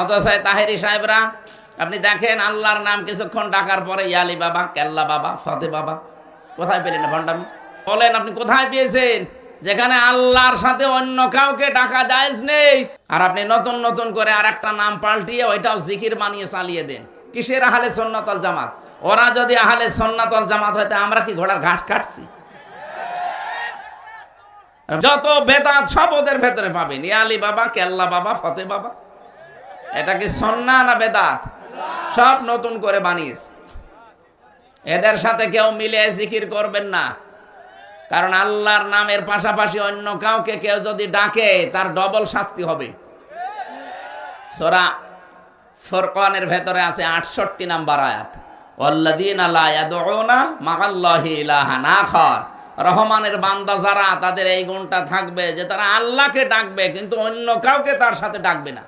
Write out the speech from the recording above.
অথচ তাহেরি সাহেবরা, আপনি দেখেন আল্লাহর নাম কিছুক্ষণ ডাকার পরে ইয়ালি বাবা, কেল্লা বাবা, ফতে বাবা, কোথায় পেলেন ভণ্ডামি? বলেন, আপনি কোথায় পেয়েছেন? যেখানে আল্লাহর সাথে অন্য কাউকে ডাকা জায়েজ নেই। আর আপনি নতুন নতুন করে আর একটা নাম পাল্টিয়ে ওইটাও জিকির বানিয়ে চালিয়ে দেন। কিসের আহলে সন্ন্যতল জামাত? ওরা যদি আহলে সন্ন্যতল জামাত হয়তো আমরা কি ঘোড়ার ঘাট কাটছি? যত বেদাত সব ওদের ভেতরে পাবেন। ইয়ালি বাবা, কেল্লা বাবা, ফতে বাবা এটা কি সন্না না বেদাত? সব নতুন করে বানিয়েছে। এদের সাথে কেউ মিলে জিকির করবেন না। কারণ আল্লাহর নামের পাশাপাশি অন্য কাউকে কেউ যদি ডাকে, তার ডবল শাস্তি হবে। সোরা ফরকানের ভেতরে আছে আটষট্টি নাম্বার আয়াত। রহমানের বান্দা যারা, তাদের এই গুণটা থাকবে যে তারা আল্লাহকে ডাকবে, কিন্তু অন্য কাউকে তার সাথে ডাকবে না।